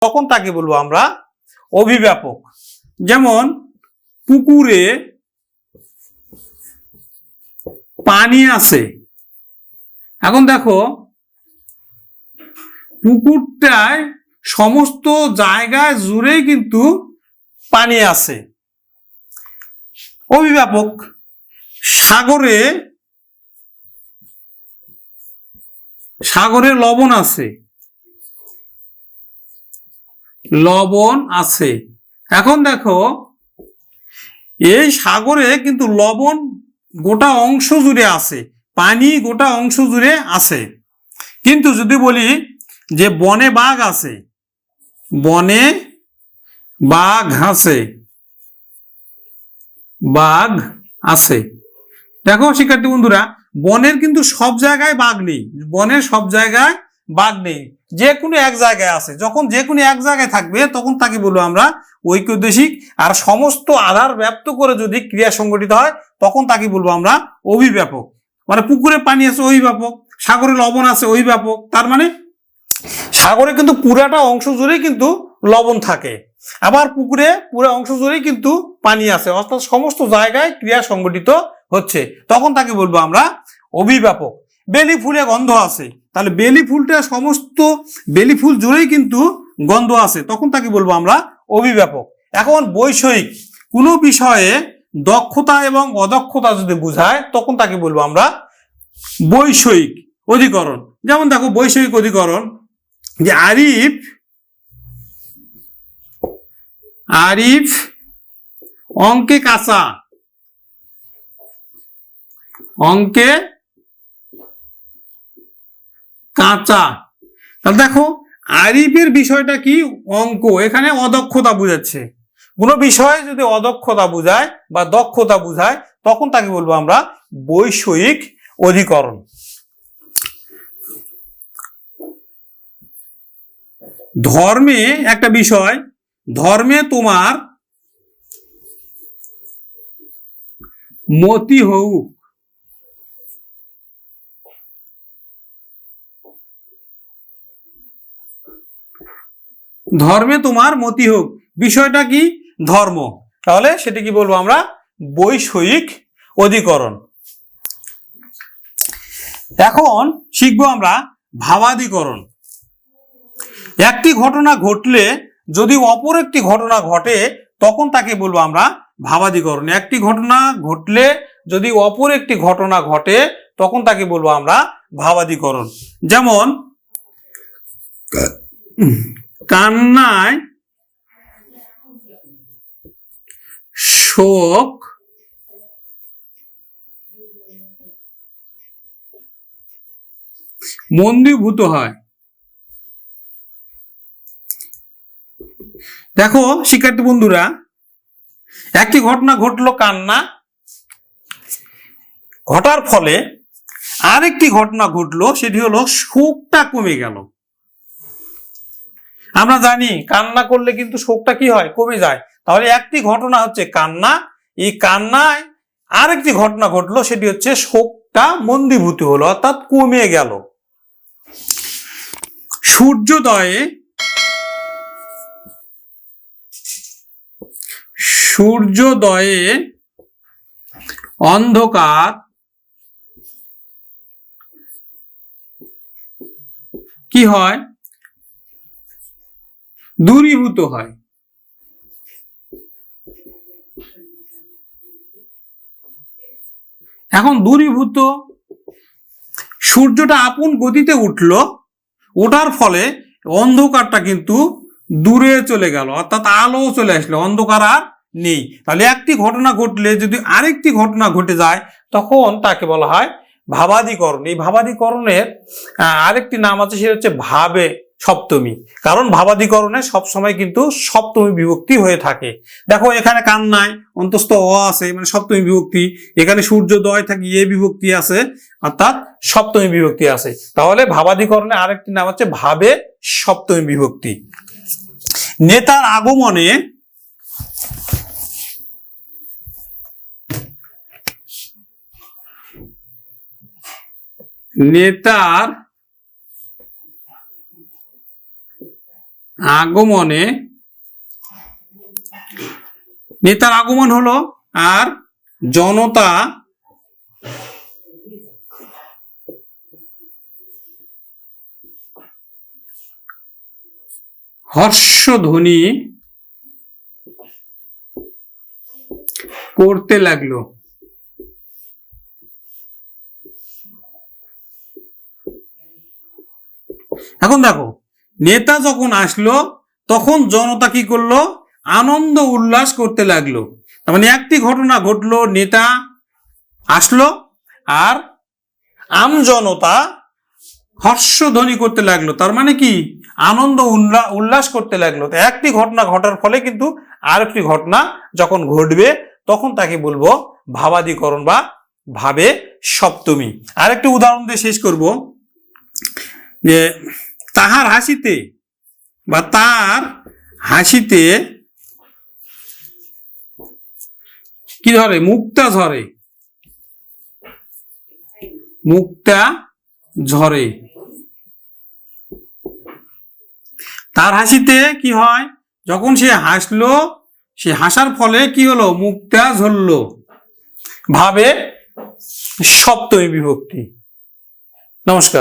তখন তাকে বলব আমরা অভিব্যাপক। যেমন, পুকুরে পানি আছে। এখন দেখো, পুকুরটায় সমস্ত জায়গায় জুড়েই কিন্তু পানি আছে। অভিব্যাপক। সাগরে সাগরে লবণ আছে। লবণ আছে। এখন দেখো, এই সাগরে কিন্তু লবণ গোটা অংশ জুড়ে আছে, পানি গোটা অংশ জুড়ে আছে। কিন্তু যদি বলি যে বনে বাঘ আছে, বনে বাঘ আছে বাঘ আছে। দেখো শিক্ষার্থী বন্ধুরা, বনের কিন্তু সব জায়গায় বাঘ নেই, বনের সব জায়গায় বাঘ নেই। যে কোনো এক জায়গায় আছে। যখন যে কোনো এক জায়গায় থাকবে, তখন তাকে বলব আমরা ঐক্যদেশিক আর সমস্ত আধার ব্যপ্ত করে যদি ক্রিয়া সংগঠিত হয়, তখন তাকে বলব আমরা অভিব্যাপক। মানে পুকুরে পানি আছে অভিব্যাপক, সাগরে লবণ আছে অভিব্যাপক। তার মানে সাগরে কিন্তু পুরাটা অংশ জুড়েই কিন্তু লবণ থাকে। আবার পুকুরে পুরো অংশ জুড়েই কিন্তু পানি আছে। অর্থাৎ সমস্ত জায়গায় ক্রিয়া সংগঠিত হচ্ছে। তখন তাকে বলব আমরা অভিব্যাপক। বেলি ফুলে গন্ধ আছে। তাহলে বেলি ফুলটা সমস্ত বেলি ফুল জুড়েই কিন্তু গন্ধ আছে। তখন তাকে বলব আমরা অভিব্যাপক। এখন বৈষয়িক, কোনো বিষয়ে দক্ষতা এবং অদক্ষতা যদি বোঝায়, তখন তাকে বলব আমরা বৈষয়িক অধিকরণ। যেমন দেখো, বৈষয়িক অধিকরণ, যে আরিফ আরিফ অঙ্কে কাঁচা, অঙ্কে কাঁচা। তাহলে দেখো, আরিফের বিষয়টা কি? অঙ্ক। এখানে অদক্ষতা বুঝাচ্ছে। কোনো বিষয়ে যদি অদক্ষতা বুঝায় বা দক্ষতা বুঝায়, তখন তাকে বলব আমরা বৈষয়িক অধিকরণ। ধর্মে একটা বিষয়, ধর্মে তোমার মতি হোক ধর্মে তোমার মতি হোক। বিষয়টা কি? ধর্ম। তাহলে সেটা কি বলব আমরা? বৈষয়িক অধিকরণ। এখন শিখব আমরা ভাবাদিকরণ একটি ঘটনা ঘটলে যদি অপর একটি ঘটনা ঘটে, তখন তাকে বলব আমরা ভাবাদিকরণ একটি ঘটনা ঘটলে যদি অপর একটি ঘটনা ঘটে, তখন তাকে বলব আমরা ভাবাদিকরণ যেমন কান্নায় শোক মন্দীভূত হয়। দেখো, শিক্ষার্থী বন্ধুরা, একটি ঘটনা ঘটলো কান্না। ঘটার ফলে আরেকটি ঘটনা ঘটলো, সেটি হলো শোকটা কমে গেল। আমরা জানি কান্না করলে কিন্তু শোকটা কি হয়? কমে যায়। তাহলে একটি ঘটনা হচ্ছে কান্না। এই কান্নায় আরেকটি ঘটনা ঘটলো, সেটি হচ্ছে শোকটা মন্দীভূত হলো, অর্থাৎ কমে গেল। সূর্যোদয়ে সূর্যোদয়ে অন্ধকার কি হয়? দূরীভূত হয়। এখন দূরীভূত, সূর্যটা আপন গতিতে উঠল, ওঠার ফলে অন্ধকারটা কিন্তু দূরে চলে গেল, অর্থাৎ আলো চলে আসলো, অন্ধকার আর নেই। তাহলে একটি ঘটনা ঘটলে, যদি আরেকটি ঘটনা ঘটে যায়, তখন তাকে বলা হয় ভাবাদিকরণ এই ভাবাদিকরণের আরেকটি নাম আছে, সেটা হচ্ছে ভাবে। সপ্তমী। কারণ ভাবাদিকরণে সবসময় কিন্তু সপ্তমী বিভক্তি হয়ে থাকে। দেখো, এখানে কান্নায় অন্তস্থ অ আছে মানে সপ্তমী বিভক্তি। এখানে সূর্যোদয় থাকে, এ বিভক্তি আছে, অর্থাৎ সপ্তমী বিভক্তি আছে। তাহলে ভাবাদিকরণে আরেকটি নাম হচ্ছে ভাবে সপ্তমী বিভক্তি। নেতার আগমনে নেতার আগমনে নেতার আগমন হলো আর জনতা হর্ষধ্বনি করতে লাগল। এখন দেখো নেতা যখন আসলো, তখন জনতা কি করল? আনন্দ উল্লাস করতে লাগল। তার মানে একটি ঘটনা ঘটলো, নেতা আসলো আর আম জনতা হর্ষধ্বনি করতে লাগল। তার মানে কি? আনন্দ উল্লা- উল্লাস করতে লাগল। তো একটি ঘটনা ঘটার ফলে কিন্তু আর একটি ঘটনা যখন ঘটবে, তখন তাকে বলব ভাবাদিকরণ বা ভাবে সপ্তমী। আরেকটি উদাহরণ দিয়ে শেষ করব। যে তাহার হাসিতে বা তার হাসিতে কি ধরে? মুক্তা ঝরে মুক্তা ঝরে তার হাসিতে কি হয়? যখন সে হাসলো, সে হাসার ফলে কি হলো? মুক্তা ঝরলো ভাবে সপ্তমী বিভক্তি। নমস্কার।